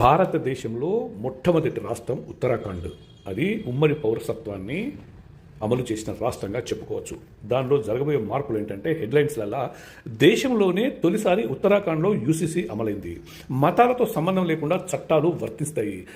భారతదేశంలో మొట్టమొదటి రాష్ట్రం ఉత్తరాఖండ్. అది ఉమ్మడి పౌరసత్వాన్ని అమలు చేసిన రాష్ట్రంగా చెప్పుకోవచ్చు. దానిలో జరగబోయే మార్పులు ఏంటంటే హెడ్లైన్స్లలో దేశంలోనే తొలిసారి ఉత్తరాఖండ్లో యూసీసీ అమలైంది. మతాలతో సంబంధం లేకుండా చట్టాలు వర్తిస్తాయి.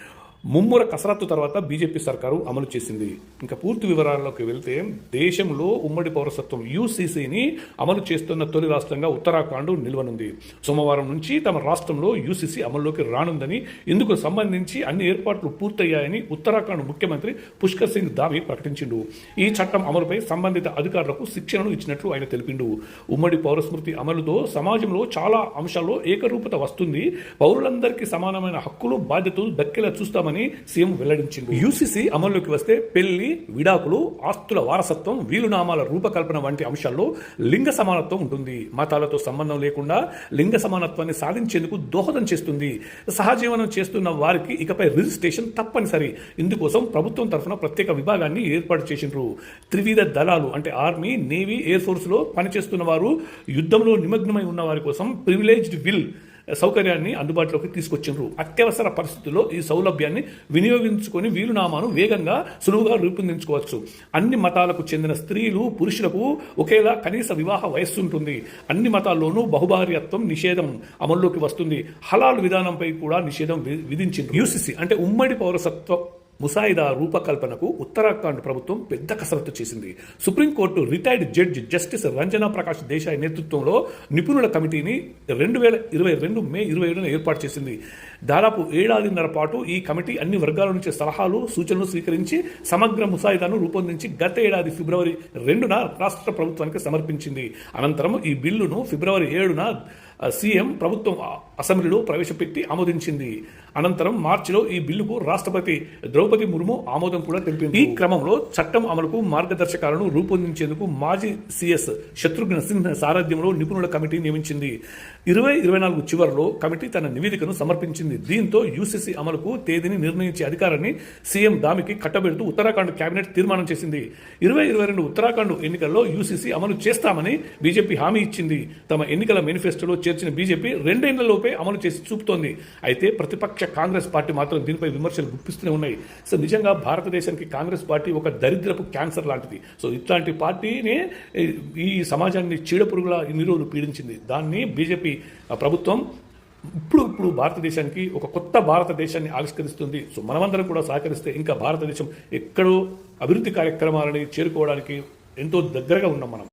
ముమ్మర కసరత్తు తర్వాత బీజేపీ సర్కారు అమలు చేసింది. ఇంకా పూర్తి వివరాల్లోకి వెళ్తే దేశంలో ఉమ్మడి పౌరసత్వం యూసీసీని అమలు చేస్తున్న తొలి రాష్ట్రంగా ఉత్తరాఖండ్ నిల్వనుంది. సోమవారం నుంచి తమ రాష్ట్రంలో యూసీసీ అమల్లోకి రానుందని ఇందుకు సంబంధించి అన్ని ఏర్పాట్లు పూర్తయ్యాయని ఉత్తరాఖండ్ ముఖ్యమంత్రి పుష్కర్ సింగ్ దావి ప్రకటించిండు. ఈ చట్టం అమలుపై సంబంధిత అధికారులకు శిక్షణను ఇచ్చినట్లు ఆయన తెలిపిండు. ఉమ్మడి పౌరస్మృతి అమలుతో సమాజంలో చాలా అంశాల్లో ఏకరూపత వస్తుంది. పౌరులందరికీ సమానమైన హక్కులు బాధ్యతలు దక్కేలా చూస్తామని సీఎం వెల్లడించింది యూసీసీ అమల్లోకి వస్తే పెళ్ళి విడాకులు ఆస్తుల వారసత్వం వీలునామాల రూపకల్పన వంటి అంశాల్లో లింగ సమానత్వం ఉంటుంది. మతాలతో సంబంధం లేకుండా లింగ సమానత్వాన్ని సాధించేందుకు దోహదం చేస్తుంది. సహజీవనం చేస్తున్న వారికి ఇకపై రిజిస్ట్రేషన్ తప్పనిసరి. ఇందుకోసం ప్రభుత్వం తరఫున ప్రత్యేక విభాగాన్ని ఏర్పాటు చేసిండ్రు. త్రివిధ దళాలు అంటే ఆర్మీ నేవీ ఎయిర్ ఫోర్స్లో పనిచేస్తున్న వారు యుద్ధంలో నిమగ్నమై ఉన్న వారి కోసం ప్రివిలేజ్డ్ విల్ సౌకర్యాన్ని అందుబాటులోకి తీసుకొచ్చిండ్రు. అత్యవసర పరిస్థితుల్లో ఈ సౌలభ్యాన్ని వినియోగించుకొని వీలునామాను వేగంగా సులువుగా రూపొందించుకోవచ్చు. అన్ని మతాలకు చెందిన స్త్రీలు పురుషులకు ఒకేలా కనీస వివాహ వయస్సు ఉంటుంది. అన్ని మతాల్లోనూ బహుభార్యత్వం నిషేధం అమల్లోకి వస్తుంది. హలాల్ విధానంపై కూడా నిషేధం వి- విధించింది యూసీసీ అంటే ఉమ్మడి పౌరసత్వ ముసాయిదా రూపకల్పనకు ఉత్తరాఖండ్ ప్రభుత్వం పెద్ద కసరత్తు చేసింది. Supreme court retired judge justice Ranjana Prakash Desai నేతృత్వంలో నిపుణుల కమిటీని రెండు వేల ఇరవై రెండు మే ఇరవై ఏడున ఏర్పాటు చేసింది. దాదాపు ఏడాదిన్నర పాటు ఈ కమిటీ అన్ని వర్గాల నుంచి సలహాలు సూచనలు స్వీకరించి సమగ్ర ముసాయిదాను రూపొందించి గత ఏడాది ఫిబ్రవరి రెండున రాష్ట్ర ప్రభుత్వానికి సమర్పించింది. అనంతరం ఈ బిల్లును ఫిబ్రవరి ఏడున సీఎం ప్రభుత్వం అసెంబ్లీలో ప్రవేశపెట్టి ఆమోదించింది. అనంతరం మార్చిలో ఈ బిల్లుకు రాష్ట్రపతి ద్రౌపది ముర్ము ఆమోదం కూడా తెలిపింది ఈ క్రమంలో చట్టం అమలుకు మార్గదర్శకాలను రూపొందించేందుకు మాజీ సీఎస్ శత్రుఘ్న సిన్హా సారథ్యంలో నిపుణుల కమిటీ నియమించింది. ఇరవై ఇరవై నాలుగు చివరిలో కమిటీ తన నివేదికను సమర్పించింది. దీంతో యూసీసీ అమలుకు తేదీని నిర్ణయించే అధికారాన్ని సీఎం దామికి కట్టబెడుతూ ఉత్తరాఖండ్ కేబినెట్ తీర్మానం చేసింది. ఇరవై ఇరవై రెండు ఉత్తరాఖండ్ ఎన్నికల్లో యూసీసీ అమలు చేస్తామని బీజేపీ హామీ ఇచ్చింది. తమ ఎన్నికల మేనిఫెస్టోలో చేర్చిన బీజేపీ రెండేళ్ళలో రెండేళ్ళలోపే అమలు చేసి చూపుతోంది. అయితే ప్రతిపక్ష కాంగ్రెస్ పార్టీ మాత్రం దీనిపై విమర్శలు గుప్పిస్తూనే ఉన్నాయి. సో నిజంగా భారతదేశానికి కాంగ్రెస్ పార్టీ ఒక దరిద్రపు క్యాన్సర్ లాంటిది. సో ఇట్లాంటి పార్టీనే ఈ- ఈ సమాజాన్ని చీడపురుగులా ఇన్ని రోజులు పీడించింది. దాన్ని బీజేపీ ప్రభుత్వం ఇప్పుడు ఇప్పుడు భారతదేశానికి ఒక కొత్త భారతదేశాన్ని ఆవిష్కరిస్తుంది. సో మనమందరం కూడా సహకరిస్తే ఇంకా భారతదేశం ఎక్కడో అభివృద్ధి కార్యక్రమాలని చేరుకోవడానికి ఎంతో దగ్గరగా ఉన్నాం మనం.